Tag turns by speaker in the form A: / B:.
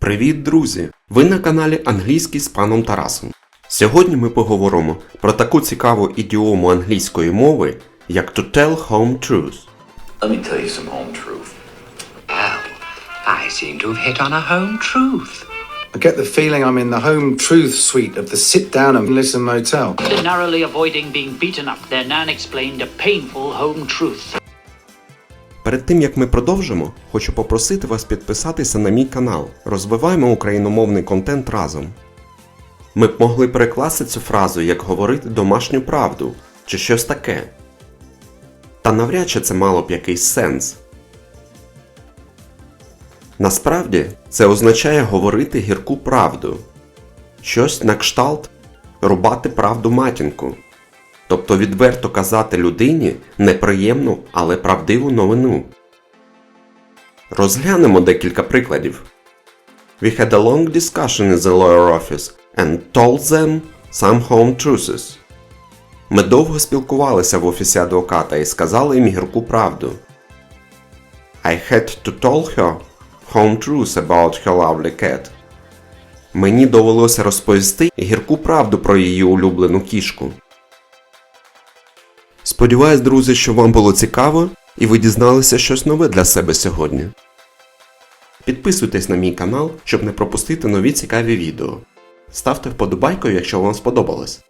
A: Привіт, друзі! Ви на каналі Англійський з паном Тарасом. Сьогодні ми поговоримо про таку цікаву ідіому англійської мови, як to tell home truth.
B: Let me tell you some home truth.
C: Well, I seem to have hit on a home truth.
D: I get the feeling I'm in the home truth suite of the sit down and listen motel.
E: narrowly avoiding being beaten up, their nan explained a painful home truth.
A: Перед тим як ми продовжимо, хочу попросити вас підписатися на мій канал. Розвиваємо україномовний контент разом. Ми б могли перекласти цю фразу як говорити домашню правду чи щось таке. Та навряд чи це мало б якийсь сенс. Насправді це означає говорити гірку правду. Щось на кшталт рубати правду матінку. Тобто відверто казати людині неприємну, але правдиву новину. Розглянемо декілька прикладів. We had a long discussion in the lawyer office and told them some home truths. Ми довго спілкувалися в офісі адвоката і сказали їм гірку правду. I had to tell her home truths about her lovely cat. Мені довелося розповісти гірку правду про її улюблену кішку. Сподіваюсь, друзі, що вам було цікаво і ви дізналися щось нове для себе сьогодні. Підписуйтесь на мій канал, щоб не пропустити нові цікаві відео. Ставте вподобайку, якщо вам сподобалось.